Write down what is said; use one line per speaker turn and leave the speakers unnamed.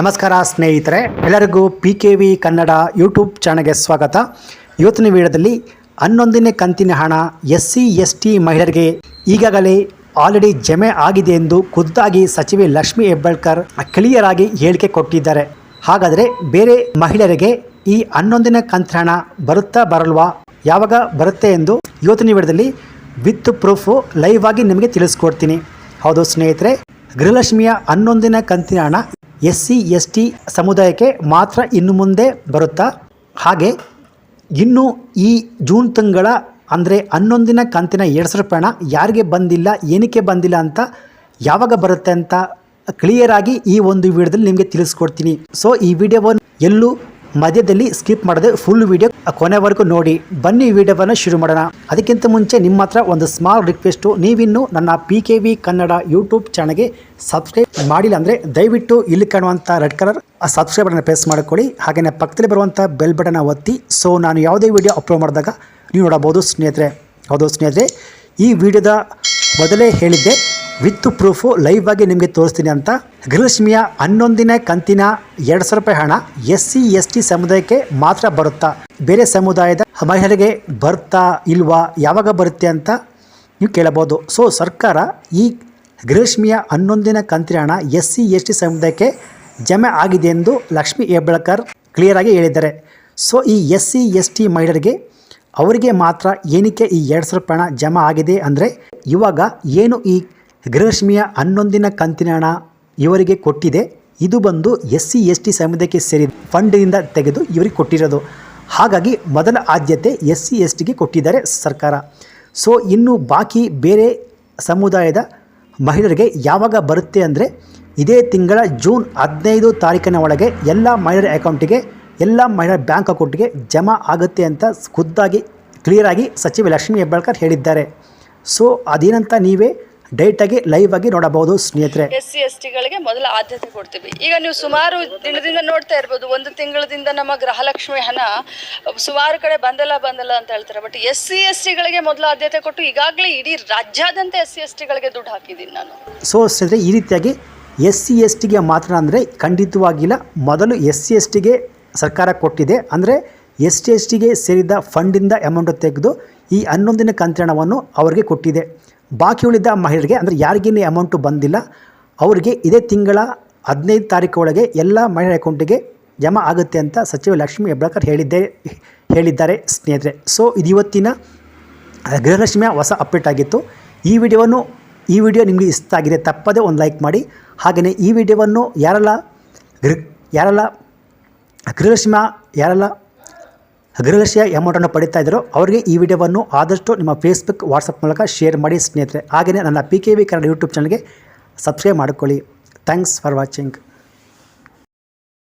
ನಮಸ್ಕಾರ ಸ್ನೇಹಿತರೆ, ಎಲ್ಲರಿಗೂ P K V Kannada YouTube ಚಾನಲ್ಗೆ ಸ್ವಾಗತ. ಇವತ್ತಿನ ವಿಡಿಯೋದಲ್ಲಿ ಹನ್ನೊಂದನೇ ಕಂತಿನ ಹಣ ಎಸ್ ಸಿ ಎಸ್ ಟಿ ಮಹಿಳೆಯರಿಗೆ ಈಗಾಗಲೇ ಆಲ್ರೆಡಿ ಜಮೆ ಆಗಿದೆ ಎಂದು ಖುದ್ದಾಗಿ ಸಚಿವೆ ಲಕ್ಷ್ಮಿ ಹೆಬ್ಬಾಳ್ಕರ್ ಕ್ಲಿಯರ್ ಆಗಿ ಹೇಳಿಕೆ ಕೊಟ್ಟಿದ್ದಾರೆ. ಹಾಗಾದರೆ ಬೇರೆ ಮಹಿಳೆಯರಿಗೆ ಈ ಹನ್ನೊಂದನೇ ಕಂತಿನ ಹಣ ಬರುತ್ತಾ ಬರಲ್ವಾ? ಯಾವಾಗ ಬರುತ್ತೆ ಎಂದು ಇವತ್ತಿನ ವಿಡಿಯೋದಲ್ಲಿ ವಿತ್ ಪ್ರೂಫು ಲೈವ್ ಆಗಿ ನಿಮಗೆ ತಿಳಿಸ್ಕೊಡ್ತೀನಿ. ಹೌದು ಸ್ನೇಹಿತರೆ, ಗೃಹಲಕ್ಷ್ಮಿಯ ಹನ್ನೊಂದಿನ ಕಂತಿನ ಹಣ ಎಸ್ ಸಿ ಎಸ್ ಟಿ ಸಮುದಾಯಕ್ಕೆ ಮಾತ್ರ ಇನ್ನು ಮುಂದೆ ಬರುತ್ತಾ? ಹಾಗೆ ಇನ್ನು ಈ ಜೂನ್ ತಿಂಗಳ, ಅಂದರೆ ಹನ್ನೊಂದಿನ ಕಂತಿನ ಎರಡು ಸಾವಿರ ರೂಪಾಯಿ ಹಣ ಯಾರಿಗೆ ಬಂದಿಲ್ಲ, ಏನಕ್ಕೆ ಬಂದಿಲ್ಲ ಅಂತ ಯಾವಾಗ ಬರುತ್ತೆ ಅಂತ ಕ್ಲಿಯರ್ ಆಗಿ ಈ ಒಂದು ವಿಡಿಯೋದಲ್ಲಿ ನಿಮಗೆ ತಿಳಿಸ್ಕೊಡ್ತೀನಿ. ಸೊ ಈ ವಿಡಿಯೋವನ್ನು ಎಲ್ಲೂ ಮಧ್ಯದಲ್ಲಿ ಸ್ಕಿಪ್ ಮಾಡದೆ ಫುಲ್ ವಿಡಿಯೋ ಕೊನೆವರೆಗೂ ನೋಡಿ. ಬನ್ನಿ ವಿಡಿಯೋವನ್ನು ಶುರು ಮಾಡೋಣ. ಅದಕ್ಕಿಂತ ಮುಂಚೆ ನಿಮ್ಮ ಹತ್ರ ಒಂದು ಸ್ಮಾಲ್ ರಿಕ್ವೆಸ್ಟು ನೀವಿನ್ನು ನನ್ನ P K V Kannada YouTube ಚಾನಲ್ಗೆ ಸಬ್ಸ್ಕ್ರೈಬ್ ಮಾಡಿಲ್ಲ ಅಂದರೆ ದಯವಿಟ್ಟು ಇಲ್ಲಿ ಕಾಣುವಂಥ ರೆಡ್ ಕಲರ್ ಆ ಬಟನ್ ಪ್ರೆಸ್ ಮಾಡಿಕೊಳ್ಳಿ. ಹಾಗೆಯೇ ಪಕ್ಕದಲ್ಲಿ ಬರುವಂಥ ಬೆಲ್ ಬಟನ್ ಒತ್ತಿ. ಸೊ ನಾನು ಯಾವುದೇ ವಿಡಿಯೋ ಅಪ್ಲೋಡ್ ಮಾಡಿದಾಗ ನೀವು ನೋಡಬಹುದು ಸ್ನೇಹಿತರೆ. ಹೌದು ಸ್ನೇಹಿತರೆ, ಈ ವಿಡಿಯೋದ ಮೊದಲೇ ಹೇಳಿದ್ದೆ. ವಿತ್ ಪ್ರೂಫು ಲೈವ್ ಆಗಿ ನಿಮಗೆ ತೋರಿಸ್ತೀನಿ ಅಂತ. ಗೃಹಲಕ್ಷ್ಮಿಯ ಹನ್ನೊಂದನೇ ಕಂತಿನ ಎರಡು ಸಾವಿರ ರೂಪಾಯಿ ಹಣ ಎಸ್ ಸಿ, ಎಸ್ ಟಿ ಸಮುದಾಯಕ್ಕೆ ಮಾತ್ರ ಬರುತ್ತಾ? ಬೇರೆ ಸಮುದಾಯದ ಮಹಿಳೆಗೆ ಬರ್ತಾ ಇಲ್ವಾ? ಯಾವಾಗ ಬರುತ್ತೆ ಅಂತ ನೀವು ಕೇಳಬಹುದು. ಸೊ ಸರ್ಕಾರ ಈ ಗೃಹಲಕ್ಷ್ಮಿಯ ಹನ್ನೊಂದಿನ ಕಂತಿನ ಹಣ ಎಸ್ ಸಿ, ಎಸ್ ಟಿ ಸಮುದಾಯಕ್ಕೆ ಜಮೆ ಆಗಿದೆ ಎಂದು ಲಕ್ಷ್ಮಿ ಹೆಬ್ಬಳಕರ್ ಕ್ಲಿಯರ್ ಆಗಿ ಹೇಳಿದ್ದಾರೆ. ಸೊ ಈ ಎಸ್ ಸಿ, ಎಸ್ ಟಿ ಮಹಿಳೆಯರಿಗೆ ಅವರಿಗೆ ಮಾತ್ರ ಏನಕ್ಕೆ ಈ ಎರಡು ಸಾವಿರ ರೂಪಾಯಿ ಹಣ ಜಮಾ ಆಗಿದೆ ಅಂದರೆ ಇವಾಗ ಏನು ಈ ಗೃಹಲಕ್ಷ್ಮಿಯ ಹನ್ನೊಂದಿನ ಕಂತಿನ ಹಣ ಇವರಿಗೆ ಕೊಟ್ಟಿದೆ. ಇದು ಬಂದು ಎಸ್ ಸಿ ಎಸ್ ಟಿ ಸಮುದಾಯಕ್ಕೆ ಸೇರಿದ ಫಂಡಿನಿಂದ ತೆಗೆದು ಇವರಿಗೆ ಕೊಟ್ಟಿರೋದು. ಹಾಗಾಗಿ ಮೊದಲ ಆದ್ಯತೆ ಎಸ್ ಸಿ ಎಸ್ ಟಿಗೆ ಕೊಟ್ಟಿದ್ದಾರೆ ಸರ್ಕಾರ. ಸೊ, ಇನ್ನು ಬಾಕಿ ಬೇರೆ ಸಮುದಾಯದ ಮಹಿಳೆಯರಿಗೆ ಯಾವಾಗ ಬರುತ್ತೆ ಅಂದರೆ ಇದೇ ತಿಂಗಳ ಜೂನ್ ಹದಿನೈದು ತಾರೀಕಿನ ಒಳಗೆ ಎಲ್ಲ ಮಹಿಳೆಯರ ಅಕೌಂಟಿಗೆ, ಎಲ್ಲ ಮಹಿಳೆಯರ ಬ್ಯಾಂಕ್ ಅಕೌಂಟಿಗೆ ಜಮಾ ಆಗುತ್ತೆ ಅಂತ ಖುದ್ದಾಗಿ ಕ್ಲಿಯರಾಗಿ ಸಚಿವ ಲಕ್ಷ್ಮೀ ಹೆಬ್ಬಾಳ್ಕರ್ ಹೇಳಿದ್ದಾರೆ. ಸೊ, ಅದೇನಂತ ನೀವೇ ಡೈರೆಕ್ಟಾಗಿ ಲೈವ್ ಆಗಿ ನೋಡಬಹುದು ಸ್ನೇಹಿತರೆ.
ಎಸ್ ಸಿ ಎಸ್ ಟಿಗಳಿಗೆ ಮೊದಲ ಆದ್ಯತೆ ಕೊಡ್ತೀವಿ. ಈಗ ನೀವು ಸುಮಾರು ದಿನದಿಂದ ನೋಡ್ತಾ ಇರ್ಬೋದು ಒಂದು ತಿಂಗಳದಿಂದ ನಮ್ಮ ಗೃಹಲಕ್ಷ್ಮಿ ಹಣ ಸುಮಾರು ಕಡೆ ಬಂದಲ್ಲ ಬಂದಲ್ಲ ಅಂತ ಹೇಳ್ತಾರೆ. ಬಟ್ ಎಸ್ ಸಿ ಎಸ್ ಟಿಗಳಿಗೆ ಮೊದಲ ಆದ್ಯತೆ ಕೊಟ್ಟು ಈಗಾಗಲೇ ಇಡೀ ರಾಜ್ಯಾದ್ಯಂತ ಎಸ್ ಸಿ ಎಸ್ ಟಿಗಳಿಗೆ ದುಡ್ಡು ಹಾಕಿದ್ದೀನಿ ನಾನು.
ಸೊ ಸ್ನೇಹಿತರೆ ಈ ರೀತಿಯಾಗಿ ಎಸ್ ಸಿ ಎಸ್ ಟಿಗೆ ಮಾತ್ರ ಅಂದರೆ ಖಂಡಿತವಾಗಿಲ್ಲ. ಮೊದಲು ಎಸ್ ಸಿ ಎಸ್ ಟಿಗೆ ಸರ್ಕಾರ ಕೊಟ್ಟಿದೆ. ಅಂದರೆ ಎಸ್ ಟಿ ಎಸ್ ಟಿಗೆ ಸೇರಿದ ಫಂಡಿಂದ ಅಮೌಂಟ್ ತೆಗೆದು ಈ ಹನ್ನೊಂದನೇ ಕಂತ್ರಣವನ್ನು ಅವರಿಗೆ ಕೊಟ್ಟಿದೆ. ಬಾಕಿ ಉಳಿದ ಮಹಿಳೆಗೆ ಅಂದರೆ ಯಾರಿಗೇನು ಅಮೌಂಟು ಬಂದಿಲ್ಲ, ಅವರಿಗೆ ಇದೇ ತಿಂಗಳ ಹದಿನೈದು ತಾರೀಕು ಒಳಗೆ ಎಲ್ಲ ಮಹಿಳೆ ಅಕೌಂಟಿಗೆ ಜಮಾ ಆಗುತ್ತೆ ಅಂತ ಸಚಿವ ಲಕ್ಷ್ಮೀ ಹೆಬ್ಬಾಳ್ಕರ್ ಹೇಳಿದ್ದೇ, ಹೇಳಿದ್ದಾರೆ ಸ್ನೇಹಿತರೆ. ಸೊ ಇದು ಇವತ್ತಿನ ಗೃಹಲಕ್ಷ್ಮಿಯ ಹೊಸ ಅಪ್ಡೇಟ್ ಆಗಿತ್ತು. ಈ ವಿಡಿಯೋವನ್ನು, ಈ ವಿಡಿಯೋ ನಿಮಗೆ ಇಷ್ಟ ಆಗಿದೆ, ತಪ್ಪದೇ ಒಂದು ಲೈಕ್ ಮಾಡಿ. ಹಾಗೆಯೇ ಈ ವಿಡಿಯೋವನ್ನು ಯಾರೆಲ್ಲ ಗೃಹ, ಯಾರೆಲ್ಲ ಗೃಹಲಕ್ಷ್ಮಿಯ, ಯಾರೆಲ್ಲ ಗೃಹಲಕ್ಷ್ಮಿಯ ಅಮೌಂಟನ್ನು ಪಡಿತಾ ಇದ್ದರು. ಅವರಿಗೆ ಈ ವಿಡಿಯೋವನ್ನು ಆದಷ್ಟು ನಿಮ್ಮ ಫೇಸ್ಬುಕ್ ವಾಟ್ಸಪ್ ಮೂಲಕ ಶೇರ್ ಮಾಡಿ ಸ್ನೇಹಿತರೆ. ಹಾಗೆಯೇ ನನ್ನ P K V Kannada YouTube ಚಾನಲ್ಗೆ ಸಬ್ಸ್ಕ್ರೈಬ್ ಮಾಡಿಕೊಳ್ಳಿ. Thanks for watching